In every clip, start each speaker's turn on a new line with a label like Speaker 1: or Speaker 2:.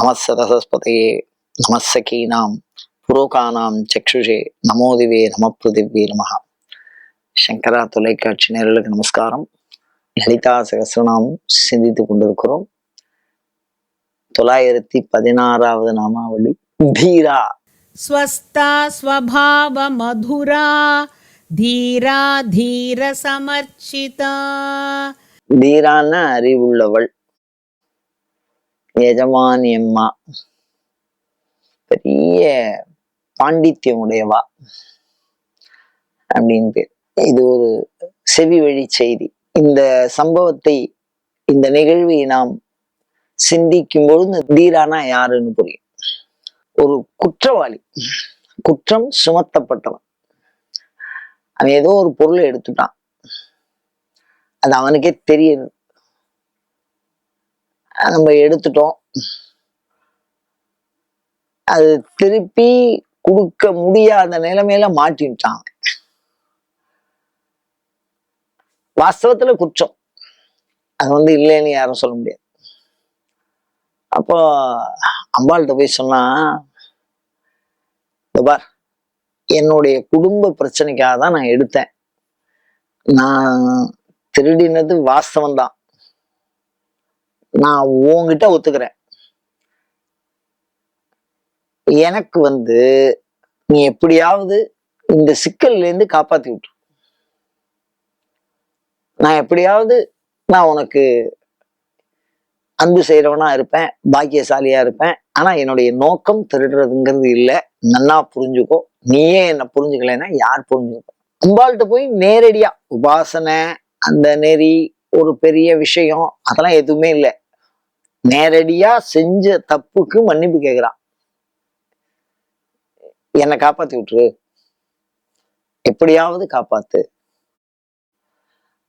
Speaker 1: நமசரசஸ்பதையே நமசகீனாம் புரோகானாம் சக்ஷுஷே நமோதிவே நமப்ருதிவ்யே நமகா சங்கரா தொலைக்காட்சி நேரலுக்கு நமஸ்காரம். லலிதா சகசிரநாமம் சிந்தித்து கொண்டிருக்கிறோம். தொள்ளாயிரத்தி பதினாறாவது நாமாவளி தீரா.
Speaker 2: ஸ்வஸ்தா ஸ்வபாவ மதுரா தீரா தீர சமர்ச்சிதா.
Speaker 1: தீரான அறிவுள்ளவள். எஜமானி அம்மா பெரிய பாண்டித்யம் உடையவா இது ஒரு செவி வழி செய்தி. இந்த சம்பவத்தை இந்த நிகழ்வை நாம் சிந்திக்கும் பொழுது தீரானா யாருன்னு புரியும். ஒரு குற்றவாளி. குற்றம் சுமத்தப்பட்டவன். அவன் ஏதோ ஒரு பொருளை எடுத்துட்டான். அது அவனுக்கே தெரியுது நம்ம எடுத்துட்டோம். அது திருப்பி கொடுக்க முடியாத நிலைமையில மாட்டிட்டான். வாஸ்தவத்துல குற்றம். அது வந்து இல்லைன்னு யாரும் சொல்ல முடியாது. அப்போ அம்பாள்கிட்ட போய் சொன்னா பார் என்னுடைய குடும்ப பிரச்சனைக்காக தான் நான் எடுத்தேன். நான் திருடினது வாஸ்தவம் தான் நான் உன்கிட்ட ஒத்துக்கிறேன். எனக்கு வந்து நீ எப்படியாவது இந்த சிக்கல்ல இருந்து காப்பாத்தி விட்டு நான் எப்படியாவது நான் உனக்கு அன்பு செய்யறவனா இருப்பேன் பாக்கியசாலியா இருப்பேன் ஆனா என்னுடைய நோக்கம் திருடுறதுங்கிறது இல்லை. நன்னா புரிஞ்சுக்கோ. நீயே என்ன புரிஞ்சுக்கலைன்னா யார் புரிஞ்சுக்கோ. அம்பாள்கிட்ட போய் நேரடியா உபாசனை அந்த நெறி ஒரு பெரிய விஷயம் அதெல்லாம் எதுவுமே இல்லை. நேரடியா செஞ்ச தப்புக்கு மன்னிப்பு கேக்குறான். என்னை காப்பாத்தி விட்டுரு. எப்படியாவது காப்பாத்து.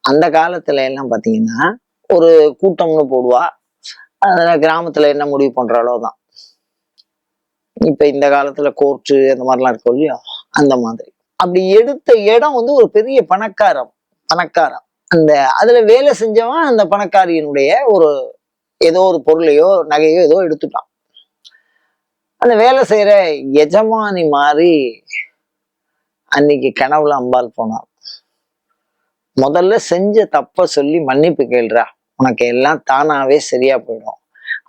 Speaker 1: அந்த காலத்துல எல்லாம் பாத்தீங்கன்னா ஒரு கூட்டம்னு போடுவா. அதுல கிராமத்துல என்ன முடிவு பண்றாலோ தான் இப்ப இந்த காலத்துல கோர்ட்டு அந்த மாதிரிலாம் இருக்கும் இல்லையா? அந்த மாதிரி. அப்படி எடுத்த இடம் வந்து ஒரு பெரிய பணக்காரம் பணக்காரம். அந்த அதுல வேலை செஞ்சவன் அந்த பணக்காரியினுடைய ஒரு ஏதோ ஒரு பொருளையோ நகையோ ஏதோ எடுத்துட்டான். அந்த வேலை செய்யற எஜமானி மாதிரி அன்னைக்கு கனவுல அம்பாள் போனான் முதல்ல செஞ்ச தப்ப சொல்லி மன்னிப்பு கேள்றா உனக்கு எல்லாம் தானாவே சரியா போயிடும்.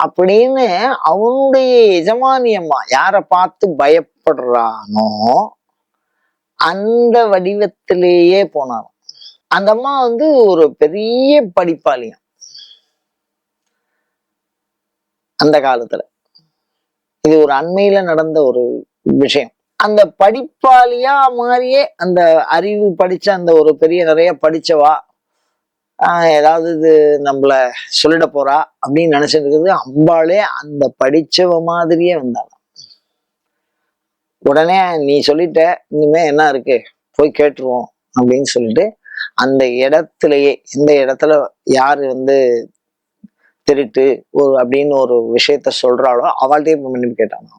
Speaker 1: அப்படின்னு அவனுடைய எஜமானி அம்மா யாரை பார்த்து பயப்படுறானோ அந்த வடிவத்திலேயே போனாராம் அந்த அம்மா வந்து ஒரு பெரிய படிப்பாளியம் அந்த காலத்துல. இது ஒரு அண்மையில நடந்த ஒரு விஷயம். அந்த படிப்பாளியா மாதிரியே அந்த அறிவு படிச்ச அந்த ஒரு பெரிய நிறைய படிச்சவா ஆஹ் ஏதாவது இது நம்மள சொல்லிட போறா அப்படின்னு நினைச்சிட்டு இருக்குது அம்பாளே அந்த படிச்சவ மாதிரியே வந்தாளாம் உடனே நீ சொல்லிட்ட இனிமே என்ன இருக்கு? போய் கேட்டுருவோம் அப்படின்னு சொல்லிட்டு அந்த இடத்துலயே இந்த இடத்துல யாரு வந்து திருட்டு ஒரு அப்படின்னு ஒரு விஷயத்த சொல்றாளோ அவள்கிட்டயே மன்னிப்பு கேட்டானா?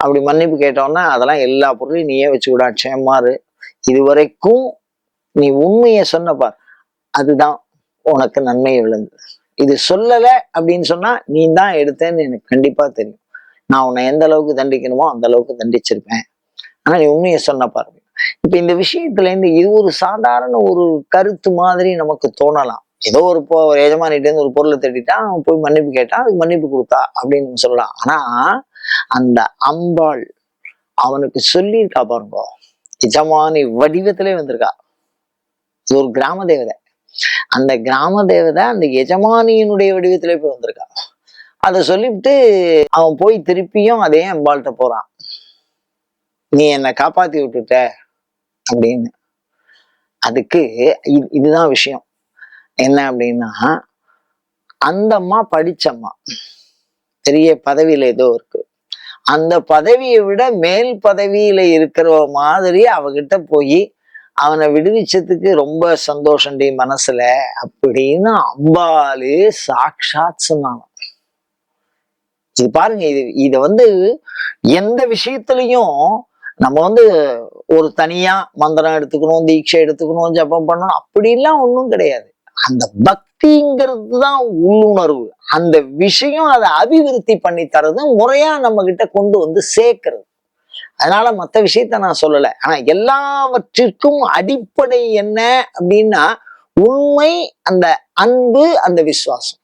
Speaker 1: அப்படி மன்னிப்பு கேட்டோன்னா அதெல்லாம் எல்லா பொருளையும் நீயே வச்சுக்கூட சேமாறு இது வரைக்கும் நீ உண்மையை சொன்ன அதுதான் உனக்கு நன்மை விழுந்தது. இது சொல்லலை அப்படின்னு சொன்னா நீ தான் எடுத்தேன்னு எனக்கு கண்டிப்பா தெரியும். நான் உன்னை எந்த அளவுக்கு தண்டிக்கணுமோ அந்த அளவுக்கு தண்டிச்சிருப்பேன். ஆனா நீ உண்மையை சொன்ன பாருங்க இப்ப இந்த விஷயத்துல இருந்து இது ஒரு சாதாரண ஒரு கருத்து மாதிரி நமக்கு தோணலாம். ஏதோ ஒரு பொ ஒரு எஜமானிட்ட இருந்து ஒரு பொருளை தேடிட்டா அவன் போய் மன்னிப்பு கேட்டான் அதுக்கு மன்னிப்பு கொடுத்தா அப்படின்னு நம்ம சொல்லலாம். ஆனா அந்த அம்பாள் அவனுக்கு சொல்லியிருக்கா பாருங்க எஜமானி வடிவத்திலே வந்திருக்கா. இது ஒரு கிராம தேவதை. அந்த கிராம தேவதை அந்த எஜமானியினுடைய வடிவத்திலே போய் வந்திருக்கா. அதை சொல்லிவிட்டு அவன் போய் திருப்பியும் அதே அம்பாள்கிட்ட போறான். நீ என்னை காப்பாத்தி விட்டுட்ட. அப்படின்னு. அதுக்கு இதுதான் விஷயம். என்ன அப்படின்னா அந்த அம்மா படிச்சம்மா. பெரிய பதவியில ஏதோ இருக்கு. அந்த பதவியை விட மேல் பதவியில இருக்கிற மாதிரி அவகிட்ட போய் அவனை விடுவிச்சதுக்கு ரொம்ப சந்தோஷண்டி மனசுல அப்படின்னு அம்பாலு சாக்ஷாத் சொன்னான் இது பாருங்க இது இத வந்து எந்த விஷயத்துலயும் நம்ம வந்து ஒரு தனியா மந்திரம் எடுத்துக்கணும் தீட்சை எடுத்துக்கணும் ஜபம் பண்ணணும் அப்படிலாம் ஒண்ணும் கிடையாது. அந்த பக்திங்கிறது தான் உள்ளுணர்வு. அந்த விஷயம் அதை அபிவிருத்தி பண்ணி தரது முறையா நம்ம கிட்ட கொண்டு வந்து சேர்க்கிறது. அதனால மற்ற விஷயத்த நான் சொல்லலை. ஆனா எல்லாவற்றிற்கும் அடிப்படை என்ன அப்படின்னா உண்மை அந்த அன்பு அந்த விசுவாசம்.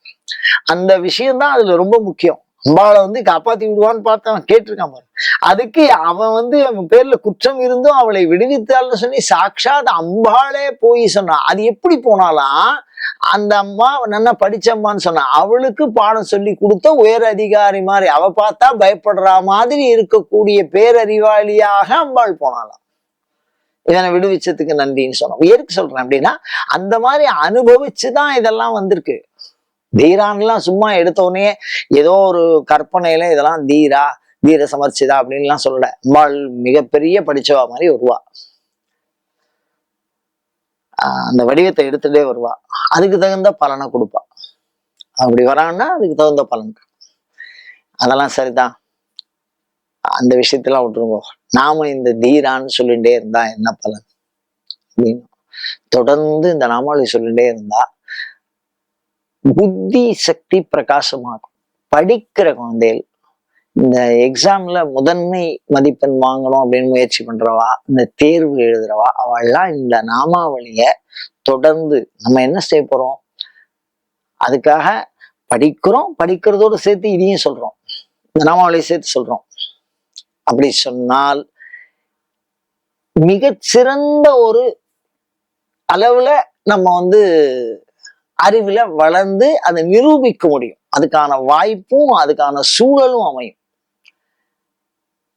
Speaker 1: அந்த விஷயம்தான் அதுல ரொம்ப முக்கியம். அம்பாளை வந்து காப்பாத்தி விடுவான்னு பார்த்து அவன் கேட்டிருக்கான் பாரு. அதுக்கு அவன் வந்து அவன் பேர்ல குற்றம் இருந்தும் அவளை விடுவித்தாள்னு சொல்லி சாட்சாத் அம்பாளே போய் சொன்னான் அது எப்படி போனாலாம் அந்த அம்மா நல்லா படிச்சம்மான்னு சொன்னா. அவளுக்கு பாடம் சொல்லி கொடுத்த உயர் அதிகாரி மாதிரி. அவ பார்த்தா பயப்படுற மாதிரி இருக்கக்கூடிய பேரறிவாளியாக அம்பாள் போனாலாம் இதனை விடுவிச்சதுக்கு நன்றின்னு சொன்னோம். எதுக்கு சொல்றேன் அப்படின்னா அந்த மாதிரி அனுபவிச்சுதான் இதெல்லாம் வந்திருக்கு. தீரான்லாம் சும்மா எடுத்தோடனே ஏதோ ஒரு கற்பனையில இதெல்லாம் தீரா தீர சமர்ச்சிதா அப்படின்லாம் சொல்லல. அம்பாள் மிகப்பெரிய படிச்சவா மாதிரி வருவா. ஆஹ் அந்த வடிவத்தை எடுத்துட்டே வருவா. அதுக்கு தகுந்த பலனை கொடுப்பா. அப்படி வரான்னா அதுக்கு தகுந்த பலன் அதெல்லாம் சரிதான் அந்த விஷயத்தெல்லாம் விட்டுருங்க. நாம இந்த தீரான்னு சொல்லிட்டே இருந்தா என்ன பலன்? அப்படின்னு. தொடர்ந்து இந்த நாமாவளி சொல்லிட்டே இருந்தா புத்தி சக்தி பிரகாசமாகும். படிக்கிற குழந்தைகள் இந்த எக்ஸாம்ல முதன்மை மதிப்பெண் வாங்கணும் அப்படின்னு முயற்சி பண்றவா இந்த தேர்வு எழுதுறவா அவள்லாம் இந்த நாமாவளிய தொடர்ந்து நம்ம என்ன செய்ய போறோம்? அதுக்காக படிக்கிறோம் படிக்கிறதோடு சேர்த்து இதையும் சொல்றோம். இந்த நாமாவளியை சேர்த்து சொல்றோம். அப்படி சொன்னால் மிகச்சிறந்த ஒரு அளவுல நம்ம வந்து அறிவுல வளர்ந்து அதை நிரூபிக்க முடியும். அதுக்கான வாய்ப்பும் அதுக்கான சூழலும் அமையும்.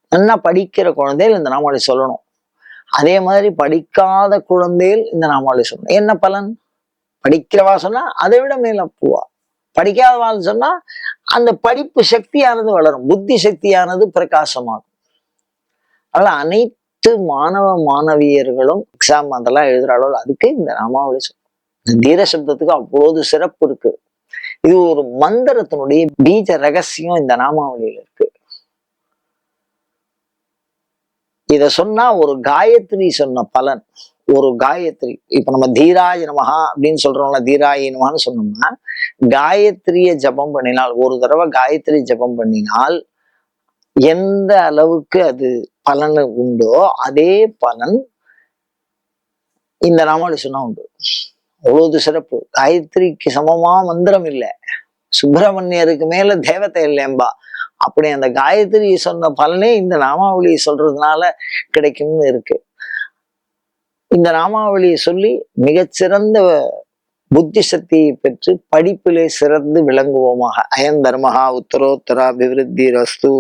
Speaker 1: நல்லா படிக்கிற குழந்தைகள் இந்த நாமாவளி சொல்லணும். அதே மாதிரி படிக்காத குழந்தைகள் இந்த நாமாவளி சொல்லணும். என்ன பலன்? படிக்கிறவா சொன்னா அதை விட மேல பூவா படிக்காதவாள் சொன்னா அந்த படிப்பு சக்தியானது வளரும். புத்தி சக்தியானது பிரகாசமாகும். அதனால அனைத்து மாணவ மாணவியர்களும் எக்ஸாம் அதெல்லாம் எழுதுற அளவில் அதுக்கு இந்த நாமாவளி சொல்லணும். தீர சப்தத்துக்கு அவ்வளவு சிறப்பு இருக்கு. இது ஒரு மந்திரத்தினுடைய பீஜ ரகசியம் இந்த நாமாவளியில இருக்கு. இத சொன்னா ஒரு காயத்ரி சொன்ன பலன். ஒரு காயத்ரி. இப்ப நம்ம தீராய நமகா அப்படின்னு சொல்றோம்ல தீராய சொன்னோம்னா காயத்ரிய ஜபம் பண்ணினால் ஒரு தடவை காயத்ரி ஜபம் பண்ணினால் எந்த அளவுக்கு அது பலன் உண்டோ அதே பலன் இந்த நாமாவளி சொன்னா உண்டு. எவ்வளவு சிறப்பு? காயத்ரிக்கு சமமா மந்திரம் இல்லை. சுப்பிரமணியருக்கு மேல தேவதை இல்லையம்பா. அப்படி அந்த காயத்ரி சொன்ன பலனே இந்த நாமாவளி சொல்றதுனால கிடைக்கும்னு இருக்கு. இந்த நாமாவளியை சொல்லி மிகச்சிறந்த புத்தி சக்தியை பெற்று படிப்பிலே சிறந்து விளங்குவோமாக. அயன் தர்மஹா உத்தரோத்தரா அபிவிருத்தி ரஸ்து